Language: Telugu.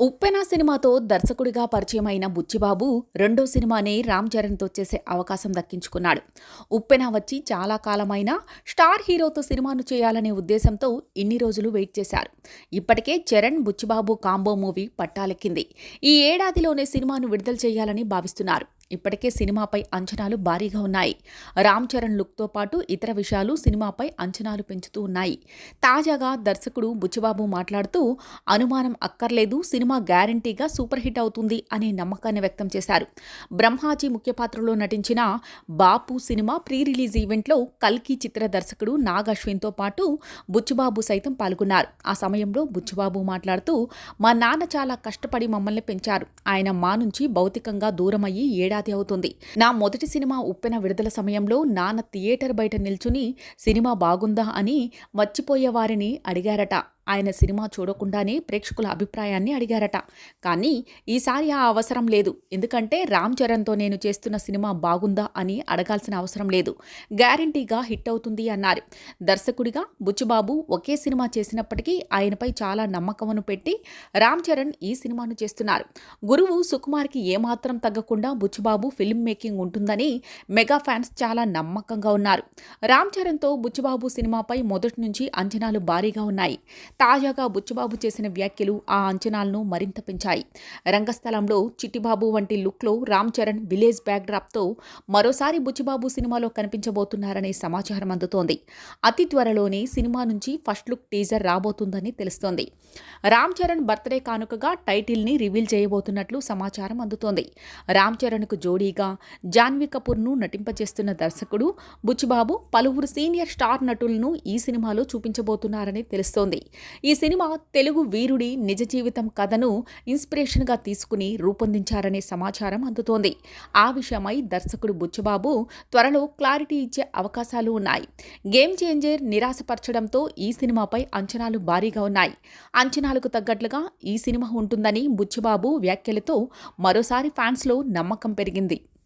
ఉప్పెన సినిమాతో దర్శకుడిగా పరిచయమైన బుచ్చిబాబు రెండో సినిమానే రామ్ చరణ్తో చేసే అవకాశం దక్కించుకున్నాడు. ఉప్పెన వచ్చి చాలా కాలమైనా స్టార్ హీరోతో సినిమాను చేయాలనే ఉద్దేశంతో ఇన్ని రోజులు వెయిట్ చేశారు. ఇప్పటికే చరణ్ బుచ్చిబాబు కాంబో మూవీ పట్టాలెక్కింది. ఈ ఏడాదిలోనే సినిమాను విడుదల చేయాలని భావిస్తున్నారు. ఇప్పటికే సినిమాపై అంచనాలు భారీగా ఉన్నాయి. రామ్ చరణ్ లుక్తో పాటు ఇతర విషయాలు సినిమాపై అంచనాలు పెంచుతూ ఉన్నాయి. తాజాగా దర్శకుడు బుచ్చిబాబు మాట్లాడుతూ అనుమానం అక్కర్లేదు సినిమా గ్యారంటీగా సూపర్ హిట్ అవుతుంది అనే నమ్మకాన్ని వ్యక్తం చేశారు. బ్రహ్మాజీ ముఖ్య పాత్రలో నటించిన బాపు సినిమా ప్రీ రిలీజ్ ఈవెంట్లో కల్కి చిత్ర దర్శకుడు నాగ్ అశ్విన్తో పాటు బుచ్చిబాబు సైతం పాల్గొన్నారు. ఆ సమయంలో బుచ్చిబాబు మాట్లాడుతూ మా నాన్న చాలా కష్టపడి మమ్మల్ని పెంచారు. ఆయన మా నుంచి భౌతికంగా దూరమయ్యి ఏడాది అవుతుంది. నా మొదటి సినిమా ఉప్పెన విడుదల సమయంలో నాన్న థియేటర్ బయట నిల్చుని సినిమా బాగుందా అని మర్చిపోయే వారిని అడిగారట. ఆయన సినిమా చూడకుండానే ప్రేక్షకుల అభిప్రాయాన్ని అడిగారట. కానీ ఈసారి ఆ అవసరం లేదు. ఎందుకంటే రామ్ చరణ్తో నేను చేస్తున్న సినిమా బాగుందా అని అడగాల్సిన అవసరం లేదు. గ్యారంటీగా హిట్ అవుతుంది అన్నారు. దర్శకుడిగా బుచ్చిబాబు ఒకే సినిమా చేసినప్పటికీ ఆయనపై చాలా నమ్మకమును పెట్టి రామ్ చరణ్ ఈ సినిమాను చేస్తున్నారు. గురువు సుకుమార్కి ఏమాత్రం తగ్గకుండా బుచ్చిబాబు ఫిల్మ్ మేకింగ్ ఉంటుందని మెగా ఫ్యాన్స్ చాలా నమ్మకంగా ఉన్నారు. రామ్ చరణ్తో బుచ్చిబాబు సినిమాపై మొదటి నుంచి అంచనాలు భారీగా ఉన్నాయి. తాజాగా బుచ్చిబాబు చేసిన వ్యాఖ్యలు ఆ అంచనాలను మరింత పెంచాయి. రంగస్థలంలో చిట్టిబాబు వంటి లుక్లో రామ్ చరణ్ విలేజ్ బ్యాక్డ్రాప్తో మరోసారి బుచ్చిబాబు సినిమాలో కనిపించబోతున్నారనే సమాచారం అందుతోంది. అతి త్వరలోనే సినిమా నుంచి ఫస్ట్ లుక్ టీజర్ రాబోతుందని తెలుస్తోంది. రామ్ చరణ్ బర్త్డే కానుకగా టైటిల్ని రివీల్ చేయబోతున్నట్లు సమాచారం అందుతోంది. రామ్ చరణ్కు జోడీగా జాన్వీ కపూర్ను నటింపజేస్తున్న దర్శకుడు బుచ్చిబాబు పలువురు సీనియర్ స్టార్ నటులను ఈ సినిమాలో చూపించబోతున్నారని తెలుస్తోంది. ఈ సినిమా తెలుగు వీరుడి నిజ జీవితం కథను ఇన్స్పిరేషన్గా తీసుకుని రూపొందించారనే సమాచారం అందుతోంది. ఆ విషయమై దర్శకుడు బుచ్చబాబు త్వరలో క్లారిటీ ఇచ్చే అవకాశాలు ఉన్నాయి. గేమ్ చేంజర్ నిరాశపరచడంతో ఈ సినిమాపై అంచనాలు భారీగా ఉన్నాయి. అంచనాలకు తగ్గట్లుగా ఈ సినిమా ఉంటుందని బుచ్చబాబు వ్యాఖ్యలతో మరోసారి ఫ్యాన్స్లో నమ్మకం పెరిగింది.